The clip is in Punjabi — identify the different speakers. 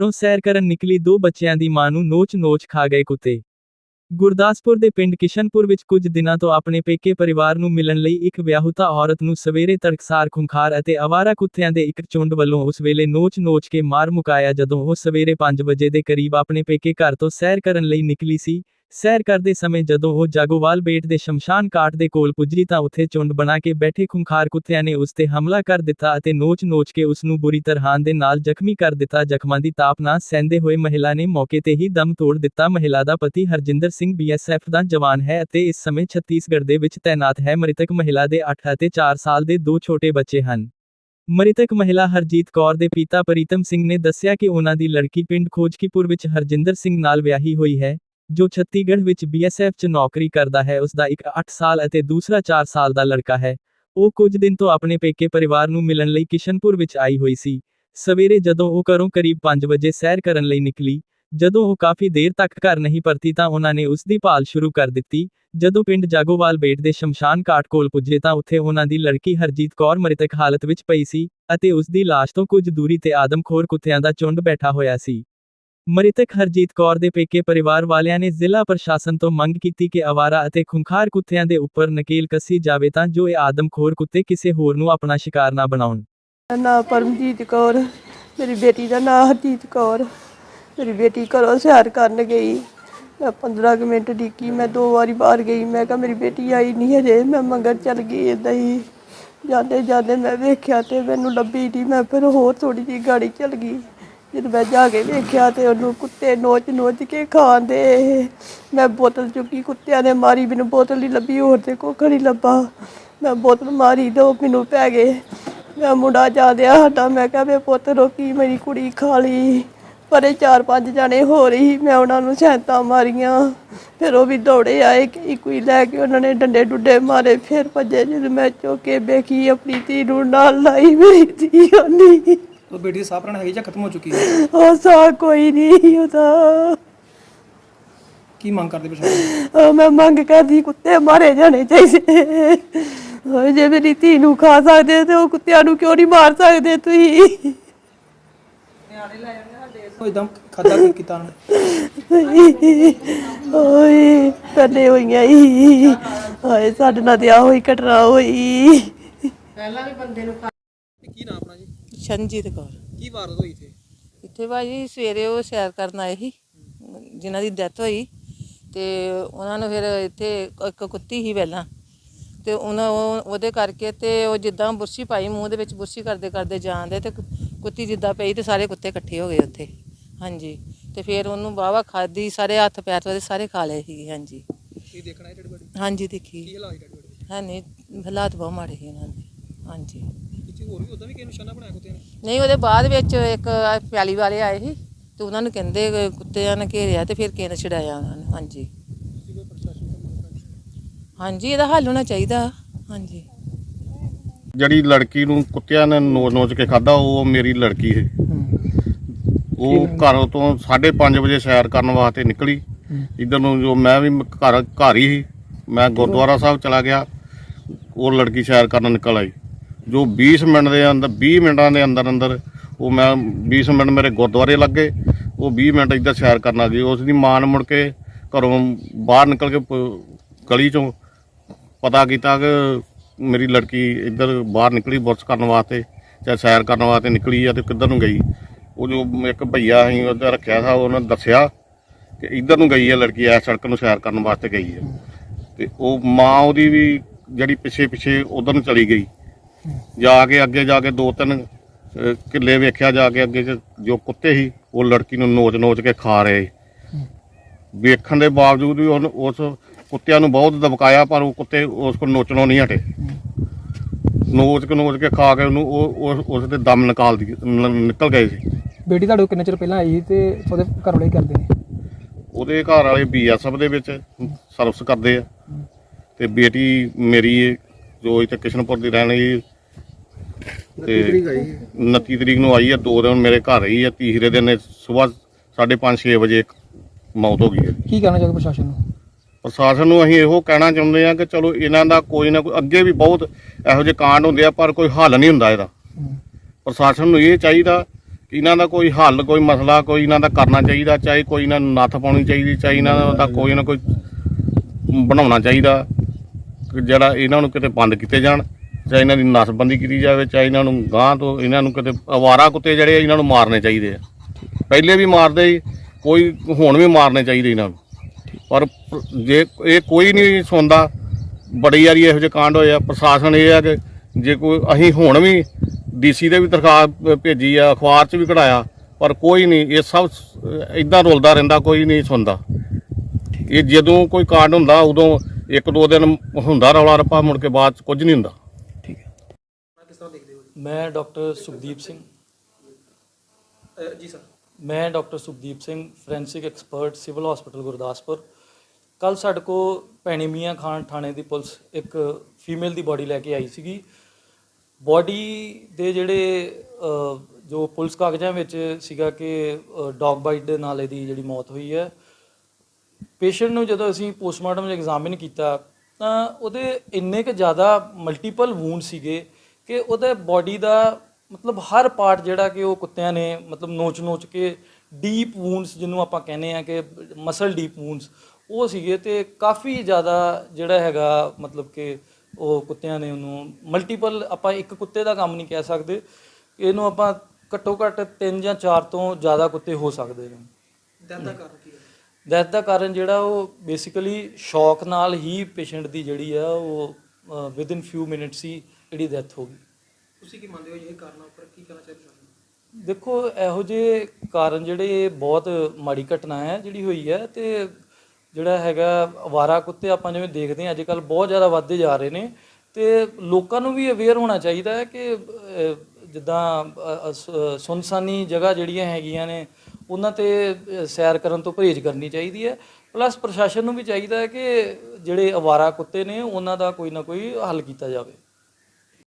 Speaker 1: ਘਰੋਂ ਸੈਰ ਕਰਨ ਨਿਕਲੀ ਦੋ ਬੱਚਿਆਂ ਦੀ ਮਾਂ ਨੂੰ ਨੋਚ-ਨੋਚ ਖਾ ਗਏ ਕੁੱਤੇ। ਗੁਰਦਾਸਪੁਰ ਦੇ ਪਿੰਡ ਕਿਸ਼ਨਪੁਰ ਵਿੱਚ ਕੁਝ ਦਿਨਾਂ ਤੋਂ ਆਪਣੇ ਪੇਕੇ ਪਰਿਵਾਰ ਨੂੰ ਮਿਲਣ ਲਈ ਇੱਕ ਵਿਆਹੁਤਾ ਔਰਤ ਨੂੰ ਸਵੇਰੇ ਤੜਕਸਾਰ ਖੁੰਖਾਰ ਅਤੇ ਆਵਾਰਾ ਕੁੱਤਿਆਂ ਦੇ ਇੱਕ ਝੁੰਡ ਵੱਲੋਂ ਉਸ ਵੇਲੇ ਨੋਚ-ਨੋਚ ਕੇ ਮਾਰ ਮੁਕਾਇਆ ਜਦੋਂ ਉਹ ਸਵੇਰੇ 5 ਵਜੇ ਦੇ ਕਰੀਬ ਆਪਣੇ ਪੇਕੇ ਘਰ ਤੋਂ ਸੈਰ ਕਰਨ ਲਈ ਨਿਕਲੀ ਸੀ। ਸੈਰ ਕਰਦੇ ਸਮੇਂ ਜਦੋਂ ਉਹ ਜਾਗੋਵਾਲ ਬੇਟ ਦੇ ਸ਼ਮਸ਼ਾਨ ਘਾਟ ਦੇ ਕੋਲ ਪੁੱਜੀ ਤਾਂ ਉੱਥੇ ਚੁੰਡ ਬਣਾ ਕੇ ਬੈਠੇ ਖੁੰਖਾਰ ਕੁੱਤਿਆਂ ਨੇ ਉਸ ਤੇ ਹਮਲਾ ਕਰ ਦਿੱਤਾ ਅਤੇ ਨੋਚ-ਨੋਚ ਕੇ ਉਸ ਨੂੰ ਬੁਰੀ ਤਰ੍ਹਾਂ ਦੇ ਨਾਲ ਜ਼ਖਮੀ ਕਰ ਦਿੱਤਾ। ਜ਼ਖਮਾਂ ਦੀ ਤਾਪ ਨਾ ਸਹਿੰਦੇ ਹੋਏ ਮਹਿਲਾ ਨੇ ਮੌਕੇ ਤੇ ਹੀ ਦਮ ਤੋੜ ਦਿੱਤਾ। ਮਹਿਲਾ ਦਾ ਪਤੀ ਹਰਜਿੰਦਰ ਸਿੰਘ ਬੀਐਸਐਫ ਦਾ ਜਵਾਨ ਹੈ ਅਤੇ ਇਸ ਸਮੇਂ ਛੱਤੀਸਗੜ੍ਹ ਦੇ ਵਿੱਚ ਤੈਨਾਤ ਹੈ। ਮ੍ਰਿਤਕ ਮਹਿਲਾ ਦੇ 8 ਅਤੇ 4 ਸਾਲ ਦੇ ਦੋ ਛੋਟੇ ਬੱਚੇ ਹਨ। ਮ੍ਰਿਤਕ ਮਹਿਲਾ ਹਰਜੀਤ ਕੌਰ ਦੇ ਪਿਤਾ ਪ੍ਰੀਤਮ ਸਿੰਘ ਨੇ ਦੱਸਿਆ ਕਿ ਉਹਨਾਂ ਦੀ ਲੜਕੀ ਪਿੰਡ ਖੋਜਕੀਪੁਰ ਵਿੱਚ ਹਰਜਿੰਦਰ ਸਿੰਘ ਨਾਲ ਵਿਆਹੀ ਹੋਈ ਹੈ। ਜੋ ਛੱਤੀਗੜ੍ਹ ਵਿੱਚ ਬੀਐਸਐਫ 'ਚ ਨੌਕਰੀ ਕਰਦਾ ਹੈ ਉਸ ਦਾ ਇੱਕ 8 ਸਾਲ ਅਤੇ ਦੂਸਰਾ 4 ਸਾਲ ਦਾ ਲੜਕਾ ਹੈ। ਉਹ ਕੁਝ ਦਿਨ ਤੋਂ ਆਪਣੇ ਪੇਕੇ ਪਰਿਵਾਰ ਨੂੰ ਮਿਲਣ ਲਈ ਕਿਸ਼ਨਪੁਰ ਵਿੱਚ ਆਈ ਹੋਈ ਸੀ। ਸਵੇਰੇ ਜਦੋਂ ਉਹ ਘਰੋਂ ਕਰੀਬ 5 ਵਜੇ ਸੈਰ ਕਰਨ ਲਈ ਨਿਕਲੀ, ਜਦੋਂ ਉਹ ਕਾਫੀ ਦੇਰ ਤੱਕ ਘਰ ਨਹੀਂ ਪਰਤੀ ਤਾਂ ਉਹਨਾਂ ਨੇ ਉਸ ਦੀ ਭਾਲ ਸ਼ੁਰੂ ਕਰ ਦਿੱਤੀ। ਜਦੋਂ ਪਿੰਡ ਜਾਗੋਵਾਲ ਬੇਟ ਦੇ ਸ਼ਮਸ਼ਾਨ ਘਾਟ ਕੋਲ ਪੁੱਜੇ ਤਾਂ ਉੱਥੇ ਉਹਨਾਂ ਦੀ ਲੜਕੀ ਹਰਜੀਤ ਕੌਰ ਮ੍ਰਿਤਕ ਹਾਲਤ ਵਿੱਚ ਪਈ ਸੀ ਅਤੇ ਉਸ ਦੀ ਲਾਸ਼ ਤੋਂ ਕੁਝ ਦੂਰੀ ਤੇ ਆਦਮਖੋਰ ਕੁੱਤਿਆਂ ਦਾ ਝੁੰਡ ਬੈਠਾ ਹੋਇਆ ਸੀ। ਮ੍ਰਿਤਕ ਹਰਜੀਤ ਕੌਰ ਦੇ ਪੇਕੇ ਪਰਿਵਾਰ ਵਾਲਿਆਂ ਨੇ ਜ਼ਿਲ੍ਹਾ ਪ੍ਰਸ਼ਾਸਨ ਤੋਂ ਮੰਗ ਕੀਤੀ ਕਿ ਅਵਾਰਾ ਅਤੇ ਖੁੰਖਾਰ ਕੁੱਤਿਆਂ ਦੇ ਉੱਪਰ ਨਕੇਲ ਕੱਸੀ ਜਾਵੇ ਤਾਂ ਜੋ ਇਹ ਆਦਮਖੋਰ ਕੁੱਤੇ ਕਿਸੇ ਹੋਰ ਨੂੰ ਆਪਣਾ ਸ਼ਿਕਾਰ ਨਾ ਬਣਾਉਣ।
Speaker 2: ਮੇਰਾ ਨਾਂ ਪਰਮਜੀਤ ਕੌਰ, ਮੇਰੀ ਬੇਟੀ ਦਾ ਨਾਂ ਹਰਜੀਤ ਕੌਰ, ਮੇਰੀ ਬੇਟੀ ਘਰੋਂ ਸੈਰ ਕਰਨ ਗਈ। ਮੈਂ 15 ਕੁ ਮਿੰਟ ਡਿੱਕੀ ਮੈਂ ਦੋ ਵਾਰੀ ਬਾਹਰ ਗਈ। ਮੈਂ ਕਿਹਾ, ਮੇਰੀ ਬੇਟੀ ਆਈ ਨਹੀਂ ਹਜੇ। ਮੈਂ ਮੰਗਰ ਚੱਲ ਗਈ ਏਦਾਂ ਹੀ। ਜਾਂਦੇ ਜਾਂਦੇ ਮੈਂ ਵੇਖਿਆ ਤੇ ਮੈਨੂੰ ਲੱਭੀ ਨਹੀਂ ਮੈਂ ਫਿਰ ਹੋਰ ਥੋੜੀ ਜਿਹੀ ਗਾੜੀ ਚੱਲ ਗਈ। ਜਦੋਂ ਮੈਂ ਜਾ ਕੇ ਵੇਖਿਆ ਤੇ ਉਹਨੂੰ ਕੁੱਤੇ ਨੋਚ ਨੋਚ ਕੇ ਖਾਂਦੇ। ਮੈਂ ਬੋਤਲ ਚੁੱਕੀ ਕੁੱਤਿਆਂ ਨੇ ਮਾਰੀ, ਮੈਨੂੰ ਬੋਤਲ ਨਹੀਂ ਲੱਭੀ, ਹੋਰ ਤੇ ਕੁੱਖ ਨਹੀਂ ਲੱਭਾ। ਮੈਂ ਬੋਤਲ ਮਾਰੀ, ਦੋ ਮੈਨੂੰ ਪੈ ਗਏ। ਮੈਂ ਮੁੰਡਾ ਜਾਦਿਆ ਸਾਡਾ, ਮੈਂ ਕਿਹਾ, ਵੇ ਪੁੱਤ, ਰੋਕੀ ਮੇਰੀ ਕੁੜੀ ਖਾ ਲਈ। ਪਰ ਇਹ ਚਾਰ ਪੰਜ ਜਾਣੇ ਹੋ ਰਹੀ, ਮੈਂ ਉਹਨਾਂ ਨੂੰ ਸੈਂਤਾਂ ਮਾਰੀਆਂ। ਫਿਰ ਉਹ ਵੀ ਦੌੜੇ ਆਏ ਕਿ ਕੋਈ ਲੈ ਕੇ ਉਹਨਾਂ ਨੇ ਡੰਡੇ ਡੁੱਡੇ ਮਾਰੇ। ਫਿਰ ਭੱਜੇ ਜਦੋਂ ਮੈਂ ਚੁੱਕ ਕੇ ਵੇਖੀ, ਆਪਣੀ ਧੀ ਨੂੰ ਨਾਲ ਲਾਈ ਮੇਰੀ ਧੀ ਹੋਣੀ
Speaker 3: ਉਹ ਬੇਟੀ ਦੀ ਸਾਹ ਪ੍ਰਣ ਹੈਗੀ ਜਾਂ ਖਤਮ ਹੋ ਚੁੱਕੀ ਹੈ?
Speaker 2: ਉਹ ਸਾ ਕੋਈ ਨਹੀਂ ਉਹਦਾ।
Speaker 3: ਕੀ ਮੰਗ ਕਰਦੇ ਪ੍ਰਸ਼ਾਸਨ
Speaker 2: ਉਹ ਮੈਂ ਮੰਗ ਕਰਦੀ ਕੁੱਤੇ ਮਾਰੇ ਜਾਣੇ ਚਾਹੀਦੇ। ਹੋਏ ਜੇ ਮੇਰੀ ਧੀ ਨੂੰ ਖਾ ਸਕਦੇ ਤੇ ਉਹ ਕੁੱਤਿਆਂ ਨੂੰ ਕਿਉਂ ਨਹੀਂ ਮਾਰ ਸਕਦੇ ਤੁਸੀਂ?
Speaker 3: ਉਹ ਇਦਾਂ ਖਾਦਾ ਕੀ ਕੀਤਾ ਉਹਨੇ?
Speaker 2: ਓਏ ਪਹਿਲੇ ਹੋਈਆਂ ਹੀ। ਹਾਏ ਸਾਡੇ ਨਾਲ ਤੇ ਆ ਹੋਈ ਘਟਨਾ ਹੋਈ।
Speaker 3: ਕੀ ਨਾਮ ਆਪਣਾ ਜੀ?
Speaker 4: ਸ਼ਰਨਜੀਤ ਕੌਰ।
Speaker 3: ਕੀ ਵਾਰਦਾਤ ਹੋਈ ਇੱਥੇ?
Speaker 4: ਇੱਥੇ ਭਾਜੀ ਸਵੇਰੇ ਉਹ ਸੈਰ ਕਰਨ ਆਏ ਸੀ ਜਿਨ੍ਹਾਂ ਦੀ ਡੈਥ ਹੋਈ ਤੇ ਉਹਨਾਂ ਨੂੰ ਫਿਰ ਇੱਥੇ ਇੱਕ ਕੁੱਤੀ ਸੀ ਪਹਿਲਾਂ ਤੇ ਉਹਨਾਂ ਉਹ- ਉਹਦੇ ਕਰਕੇ ਤੇ ਉਹ ਜਿੱਦਾਂ ਬੁਰਸ਼ੀ ਪਾਈ ਮੂੰਹ ਦੇ ਵਿੱਚ ਬੁਰਸ਼ੀ ਕਰਦੇ ਕਰਦੇ ਜਾਂਦੇ ਤੇ ਕੁ- ਕੁੱਤੀ ਜਿੱਦਾਂ ਪਈ ਤੇ ਸਾਰੇ ਕੁੱਤੇ ਇਕੱਠੇ ਹੋ ਗਏ ਉੱਥੇ। ਹਾਂਜੀ ਤੇ ਫਿਰ ਉਹਨੂੰ ਵਾਹਵਾ ਖਾਦੀ ਸਾਰੇ ਹੱਥ ਪੈਰ ਉਹਦੇ ਸਾਰੇ ਖਾ ਲਏ ਸੀ ਹਾਂਜੀ।
Speaker 3: ਕੀ ਦੇਖਣਾ ਹੈ ਤੁਹਾਡੀ ਬੜੀ
Speaker 4: ਹਾਂਜੀ ਦੇਖੀ।
Speaker 3: ਕੀ ਹਾਲਾਤ
Speaker 4: ਹੈ ਨਹੀਂ ਹਾਲਾਤ ਬਹੁਤ ਮਾੜੇ ਸੀ ਇਹਨਾਂ ਦੇ ਹਾਂਜੀ।
Speaker 3: ਇੱਥੇ ਹੋਰ ਵੀ ਉਦਾਂ ਵੀ ਕਿਸੇ ਨਿਸ਼ਾਨਾ ਬਣਾਇਆ ਕੁੱਤੇ ਨੇ?
Speaker 4: ਨਹੀਂ ਉਹਦੇ ਬਾਅਦ ਵਿੱਚ ਇੱਕ ਪਿਆਲੀ ਵਾਲੇ ਆਏ ਸੀ ਤੇ ਉਹਨਾਂ ਨੂੰ ਕਹਿੰਦੇ ਕਿ ਕੁੱਤਿਆਂ ਨੇ ਘੇਰਿਆ ਤੇ ਫਿਰ ਕਿਸੇ ਨੇ ਛਡਾਇਆ ਉਹਨਾਂ ਨੂੰ ਹਾਂਜੀ।
Speaker 3: ਤੁਸੀਂ ਕੋਈ ਪ੍ਰਸ਼ਾਸਨ ਤੋਂ ਮੰਗ ਕਰਦੇ
Speaker 4: ਹਾਂਜੀ ਇਹਦਾ ਹੱਲ ਹੋਣਾ ਚਾਹੀਦਾ ਹਾਂਜੀ।
Speaker 5: ਜਿਹੜੀ ਲੜਕੀ ਨੂੰ ਕੁੱਤਿਆਂ ਨੇ ਨੋਚ ਨੋਚ ਕੇ ਖਾਦਾ ਉਹ ਮੇਰੀ ਲੜਕੀ ਹੈ। ਉਹ ਘਰੋਂ ਤੋਂ 5:30 ਵਜੇ ਸੈਰ ਕਰਨ ਵਾਸਤੇ ਨਿਕਲੀ। ਇਧਰ ਨੂੰ ਜੋ ਮੈਂ ਵੀ ਘਰ ਘਰ ਹੀ ਸੀ। ਮੈਂ ਗੁਰਦੁਆਰਾ ਸਾਹਿਬ ਚਲਾ ਗਿਆ। ਉਹ ਲੜਕੀ ਸੈਰ ਕਰਨ ਨਿਕਲ ਆਈ। ਜੋ 20 ਮਿੰਟ ਦੇ ਅੰਦਰ 20 ਮਿੰਟਾਂ ਦੇ ਅੰਦਰ ਅੰਦਰ ਉਹ ਮੈਂ 20 ਮਿੰਟ ਮੇਰੇ ਗੁਰਦੁਆਰੇ ਲੱਗੇ, ਉਹ 20 ਮਿੰਟ ਇੱਧਰ ਸੈਰ ਕਰਨਾ ਆ ਗਈ ਉਸ ਦੀ ਮਾਂ ਨੇ ਮੁੜ ਕੇ ਘਰੋਂ ਬਾਹਰ ਨਿਕਲ ਕੇ ਗਲੀ ਚੋਂ ਪਤਾ ਕੀਤਾ ਕਿ ਮੇਰੀ ਲੜਕੀ ਇੱਧਰ ਬਾਹਰ ਨਿਕਲੀ ਬੁਰਸ਼ ਕਰਨ ਵਾਸਤੇ ਚਾਹੇ ਸੈਰ ਕਰਨ ਵਾਸਤੇ ਨਿਕਲੀ ਆ ਤੇ ਕਿੱਧਰ ਨੂੰ ਗਈ। ਉਹ ਜੋ ਇੱਕ ਭਈਆ ਅਸੀਂ ਉਹਦਾ ਰੱਖਿਆ ਸੀ ਉਹਨੇ ਦੱਸਿਆ ਕਿ ਇੱਧਰ ਨੂੰ ਗਈ ਹੈ ਲੜਕੀ ਐ ਸੜਕ ਨੂੰ ਸੈਰ ਕਰਨ ਵਾਸਤੇ ਗਈ ਹੈ ਤੇ ਉਹ ਮਾਂ ਉਹਦੀ ਵੀ ਜਿਹੜੀ ਪਿੱਛੇ ਪਿੱਛੇ ਉਧਰ ਨੂੰ ਚਲੀ ਗਈ। ਜਾ ਕੇ ਅੱਗੇ ਜਾ ਕੇ ਦੋ ਤਿੰਨ ਅਹ, ਕਿੱਲੇ ਵੇਖਿਆ ਜਾ ਕੇ ਅੱਗੇ 'ਚ ਜੋ ਕੁੱਤੇ ਸੀ ਉਹ ਲੜਕੀ ਨੂੰ ਨੋਚ ਨੋਚ ਕੇ ਖਾ ਰਹੇ। ਵੇਖਣ ਦੇ ਬਾਵਜੂਦ ਵੀ ਉਹਨ ਉਸ ਕੁੱਤਿਆਂ ਨੂੰ ਬਹੁਤ ਦਬਕਾਇਆ ਪਰ ਉਹ ਕੁੱਤੇ ਉਸ ਕੋਲ ਨੋਚਣੋਂ ਨਹੀਂ ਹਟੇ। ਨੋਚ ਕੇ ਨੋਚ ਕੇ ਖਾ ਕੇ ਉਹਨੂੰ ਉਹ ਉਸ- ਉਸ ਦੇ ਦਮ ਨਿਕਾਲ ਦੀ ਨਿਕਲ ਗਏ ਸੀ।
Speaker 3: ਬੇਟੀ ਤੁਹਾਡੇ ਕੋਲ ਕਿੰਨੇ ਚਿਰ ਪਹਿਲਾਂ ਆਈ ਸੀ ਤੇ ਉਹਦੇ ਘਰ ਵਾਲੇ ਕੀ ਕਰਦੇ ਨੇ?
Speaker 5: ਉਹਦੇ ਘਰ ਵਾਲੇ ਬੀਐਸਐਫ ਦੇ ਵਿੱਚ ਸਰਵਿਸ ਕਰਦੇ ਆ। ਤੇ ਬੇਟੀ ਮੇਰੀ ਜੋ ਇੱਥੇ ਕਿਸ਼ਨਪੁਰ ਦੀ ਰਹਿਣ ਵਾਲੀ ਤੇ 29 ਤਰੀਕ ਨੂੰ ਆਈ ਹੈ ਦੋ ਦਿਨ ਮੇਰੇ ਘਰ ਰਹੀ ਹੈ ਤੀਸਰੇ ਦਿਨ ਸਵੇਰ 5:30 6 ਵਜੇ ਮੌਤ ਹੋ ਗਈ ਹੈ।
Speaker 3: ਕੀ ਕਹਿਣਾ ਚਾਹੋਗੇ ਪ੍ਰਸ਼ਾਸਨ ਨੂੰ?
Speaker 5: ਪ੍ਰਸ਼ਾਸਨ ਨੂੰ ਅਸੀਂ ਇਹੋ ਕਹਿਣਾ ਚਾਹੁੰਦੇ ਆ ਕਿ ਚਲੋ ਇਹਨਾਂ ਦਾ ਕੋਈ ਨਾ ਕੋਈ ਅੱਗੇ ਵੀ ਬਹੁਤ ਇਹੋ ਜਿਹੇ ਕਾਂਡ ਹੁੰਦੇ ਆ ਪਰ ਕੋਈ ਹੱਲ ਨਹੀਂ ਹੁੰਦਾ ਇਹਦਾ। ਪ੍ਰਸ਼ਾਸਨ ਨੂੰ ਇਹ ਚਾਹੀਦਾ ਇਹਨਾਂ ਦਾ ਕੋਈ ਹੱਲ ਕੋਈ ਮਸਲਾ ਕੋਈ ਇਹਨਾਂ ਦਾ ਕਰਨਾ ਚਾਹੀਦਾ ਚਾਹੇ ਕੋਈ ਇਹਨਾਂ ਨੂੰ ਨੱਥ ਪਾਉਣੀ ਚਾਹੀਦੀ ਚਾਹੇ ਇਹਨਾਂ ਦਾ ਕੋਈ ਨਾ ਕੋਈ ਬਣਾਉਣਾ ਚਾਹੀਦਾ। ਕਿ ਜਿਹੜਾ ਇਹਨਾਂ ਨੂੰ ਕਿਤੇ ਬੰਦ ਕੀਤੇ ਜਾਣ, ਚਾਹੇ ਇਹਨਾਂ ਦੀ ਨਸਬੰਦੀ ਕੀਤੀ ਜਾਵੇ, ਚਾਹੇ ਇਹਨਾਂ ਨੂੰ ਗਾਂ ਤੋਂ ਇਹਨਾਂ ਨੂੰ ਕਿਤੇ ਅਵਾਰਾ ਕੁੱਤੇ ਜਿਹੜੇ ਇਹਨਾਂ ਨੂੰ ਮਾਰਨੇ ਚਾਹੀਦੇ ਆ। ਪਹਿਲੇ ਵੀ ਮਾਰਦੇ ਸੀ, ਕੋਈ ਹੁਣ ਵੀ ਮਾਰਨੇ ਚਾਹੀਦੇ ਇਹਨਾਂ ਨੂੰ। ਪਰ ਜੇ ਇਹ ਕੋਈ ਨਹੀਂ ਸੁਣਦਾ, ਬੜੀ ਵਾਰੀ ਇਹੋ ਜਿਹੇ ਕਾਂਡ ਹੋਏ ਆ, ਪ੍ਰਸ਼ਾਸਨ ਇਹ ਆ ਕਿ ਜੇ ਕੋਈ, ਅਸੀਂ ਹੁਣ ਵੀ ਡੀਸੀ ਦੇ ਵੀ ਦਰਖਾਸਤ ਭੇਜੀ ਆ, ਅਖਬਾਰ 'ਚ ਵੀ ਕਢਾਇਆ, ਪਰ ਕੋਈ ਨਹੀਂ, ਇਹ ਸਭ ਇਦਾਂ ਰੁਲਦਾ ਰਹਿੰਦਾ, ਕੋਈ ਨਹੀਂ ਸੁਣਦਾ। ਇਹ ਜਦੋਂ ਕੋਈ ਕਾਂਡ ਹੁੰਦਾ, ਉਦੋਂ ਇੱਕ ਦੋ ਦਿਨ ਹੁੰਦਾ ਰੌਲਾ ਰੱਪਾ ਮੁੜ ਕੇ ਬਾਅਦ 'ਚ ਕੁਝ ਨਹੀਂ ਹੁੰਦਾ।
Speaker 3: ਠੀਕ ਹੈ।
Speaker 6: ਮੈਂ ਡਾਕਟਰ ਸੁਖਦੀਪ ਸਿੰਘ।
Speaker 3: ਜੀ ਸਰ।
Speaker 6: ਮੈਂ doctor Sukhdeep Singh forensic expert civil hospital Gurdaspur. ਕੱਲ ਸਾਡੇ ਕੋ ਭੈਣੀ ਮੀਆਂ ਖਾਨ ਥਾਣੇ ਦੀ ਪੁਲਿਸ ਇੱਕ ਫੀਮੇਲ ਦੀ ਬਾਡੀ ਲੈ ਕੇ ਆਈ ਸੀਗੀ। ਬਾਡੀ ਦੇ ਜਿਹੜੇ ਜੋ ਪੁਲਿਸ ਕਾਗਜ਼ਾਂ ਵਿੱਚ ਸੀਗਾ ਕਿ ਡੌਗ ਬਾਈਟ ਦੇ ਨਾਲ ਇਹਦੀ ਜਿਹੜੀ ਮੌਤ ਹੋਈ ਹੈ ਪੇਸ਼ੈਂਟ ਨੂੰ ਜਦੋਂ ਅਸੀਂ ਪੋਸਟਮਾਰਟਮ ਐਗਜ਼ਾਮਿਨ ਕੀਤਾ, ਤਾਂ ਉਹਦੇ ਇੰਨੇ ਕੁ ਜ਼ਿਆਦਾ ਮਲਟੀਪਲ ਵੂਨ ਸੀਗੇ ਕਿ ਉਹਦੇ ਬਾਡੀ ਦਾ ਮਤਲਬ ਹਰ ਪਾਰਟ ਜਿਹੜਾ ਕਿ ਉਹ ਕੁੱਤਿਆਂ ਨੇ ਮਤਲਬ ਨੋਚ-ਨੋਚ ਕੇ ਡੀਪ ਵੂਨਸ ਜਿਹਨੂੰ ਆਪਾਂ ਕਹਿੰਦੇ ਆ ਕਿ ਮਸਲ ਡੀਪ ਵੂਨਸ ਉਹ ਸੀਗੇ ਤੇ ਕਾਫੀ ਜ਼ਿਆਦਾ ਜਿਹੜਾ ਹੈਗਾ ਮਤਲਬ ਕਿ ਉਹ ਕੁੱਤਿਆਂ ਨੇ ਉਹਨੂੰ ਮਲਟੀਪਲ ਆਪਾਂ ਇੱਕ ਕੁੱਤੇ ਦਾ ਕੰਮ ਨਹੀਂ ਕਹਿ ਸਕਦੇ, ਇਹਨੂੰ ਆਪਾਂ ਘੱਟੋ ਘੱਟ 3 ਜਾਂ 4 ਤੋਂ ਜ਼ਿਆਦਾ ਕੁੱਤੇ ਹੋ ਸਕਦੇ ਨੇ।
Speaker 3: ਦਰਦ ਦਾ ਕਾਰਨ ਕੀ ਹੈ?
Speaker 6: ਡੈਥ ਦਾ ਕਾਰਨ ਜਿਹੜਾ ਉਹ ਬੇਸਿਕਲੀ ਸ਼ੌਕ ਨਾਲ ਹੀ ਪੇਸ਼ੈਂਟ ਦੀ ਜਿਹੜੀ ਆ ਉਹ ਵਿਦ ਇਨ ਫਿਊ ਮਿੰਟਸ ਹੀ ਜਿਹੜੀ ਡੈਥ ਹੋ ਗਈ।
Speaker 3: ਤੁਸੀਂ ਕੀ ਮੰਨਦੇ ਹੋ ਇਹ ਕਾਰਨਾਂ ਉੱਪਰ? ਕੀ ਕਹਿਣਾ ਚਾਹੀਦਾ
Speaker 6: ਦੇਖੋ ਇਹੋ ਜਿਹੇ ਕਾਰਨ ਜਿਹੜੇ ਬਹੁਤ ਮਾੜੀ ਘਟਨਾ ਹੈ ਜਿਹੜੀ ਹੋਈ ਹੈ ਤੇ ਜਿਹੜਾ ਹੈਗਾ ਅਵਾਰਾ ਕੁੱਤੇ ਆਪਾਂ ਜਿਵੇਂ ਦੇਖਦੇ ਹਾਂ ਅੱਜ ਕੱਲ ਬਹੁਤ ਜ਼ਿਆਦਾ ਵੱਧਦੇ ਜਾ ਰਹੇ ਨੇ ਤੇ ਲੋਕਾਂ ਨੂੰ ਵੀ ਅਵੇਅਰ ਹੋਣਾ ਚਾਹੀਦਾ ਹੈ ਕਿ ਜਿੱਦਾਂ ਸੁਨਸਾਨੀ ਜਗ੍ਹਾ ਜਿਹੜੀਆਂ ਹੈਗੀਆਂ ਨੇ ਉਹਨਾਂ ਤੇ ਸੈਰ ਕਰਨ ਤੋਂ ਪਰਹੇਜ਼ ਕਰਨੀ ਚਾਹੀਦੀ ਹੈ। ਪਲੱਸ ਪ੍ਰਸ਼ਾਸਨ ਨੂੰ ਵੀ ਚਾਹੀਦਾ ਹੈ ਕਿ ਜਿਹੜੇ ਅਵਾਰਾ ਕੁੱਤੇ ਨੇ, ਉਹਨਾਂ ਦਾ ਕੋਈ ਨਾ ਕੋਈ ਹੱਲ ਕੀਤਾ ਜਾਵੇ।